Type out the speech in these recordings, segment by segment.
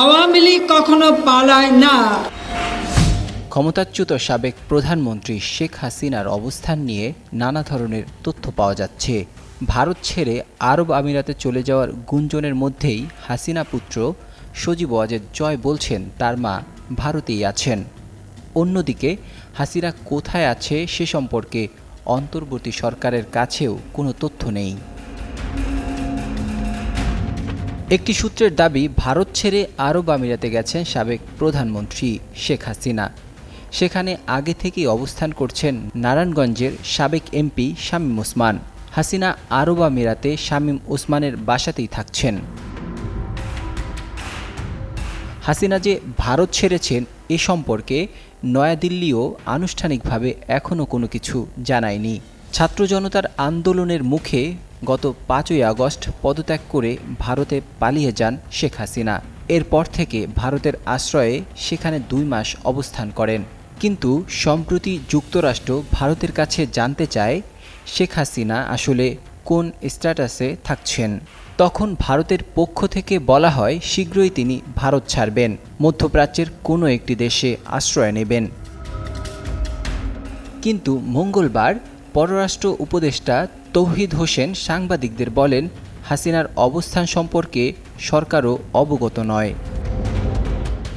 আওয়ামী লীগ কখনো পালায় না। ক্ষমতাচ্যুত সাবেক প্রধানমন্ত্রী শেখ হাসিনার অবস্থান নিয়ে নানা ধরনের তথ্য পাওয়া যাচ্ছে। ভারত ছেড়ে আরব আমিরাতে চলে যাওয়ার গুঞ্জনের মধ্যেই হাসিনা পুত্র সজীব ওয়াজেদ জয় বলছেন, তার মা ভারতেই আছেন। অন্যদিকে, হাসিনা কোথায় আছে সে সম্পর্কে অন্তর্বর্তী সরকারের কাছেও কোনো তথ্য নেই। একটি সূত্রের দাবি, ভারত ছেড়ে আরব আমিরাতে গেছেন সাবেক প্রধানমন্ত্রী শেখ হাসিনা। সেখানে আগে থেকেই অবস্থান করছেন নারায়ণগঞ্জের সাবেক এমপি শামীম ওসমান। হাসিনা আরব আমিরাতে শামীম ওসমানের বাসাতেই থাকছেন। হাসিনা যে ভারত ছেড়েছেন এ সম্পর্কে নয়াদিল্লিও আনুষ্ঠানিকভাবে এখনও কোনো কিছু জানায়নি। ছাত্র জনতার আন্দোলনের মুখে গত পাঁচই আগস্ট পদত্যাগ করে ভারতে পালিয়ে যান শেখ হাসিনা। এরপর থেকে ভারতের আশ্রয়ে সেখানে দুই মাস অবস্থান করেন। কিন্তু সম্প্রতি যুক্তরাষ্ট্র ভারতের কাছে জানতে চায়, শেখ হাসিনা আসলে কোন স্ট্যাটাসে থাকছেন। তখন ভারতের পক্ষ থেকে বলা হয়, শীঘ্রই তিনি ভারত ছাড়বেন। মধ্যপ্রাচ্যের কোনো একটি দেশে আশ্রয় নেবেন। কিন্তু মঙ্গলবার পররাষ্ট্র উপদেষ্টা তৌহিদ হোসেন সাংবাদিকদের বলেন, হাসিনার অবস্থান সম্পর্কে সরকারও অবগত নয়।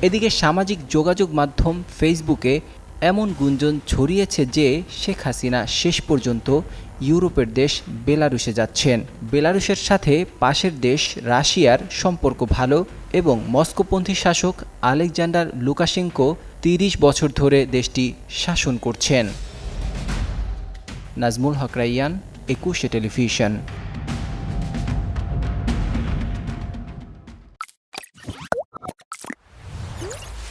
এদিকে সামাজিক যোগাযোগ মাধ্যম ফেসবুকে এমন গুঞ্জন ছড়িয়েছে যে শেখ হাসিনা শেষ পর্যন্ত ইউরোপের দেশ বেলারুশে যাচ্ছেন। বেলারুশের সাথে পাশের দেশ রাশিয়ার সম্পর্ক ভালো এবং মস্কোপন্থী শাসক আলেকজান্ডার লুকাশেঙ্কো তিরিশ বছর ধরে দেশটি শাসন করছেন। নাজমুল হক রাইয়ান একুশে টেলিভিশন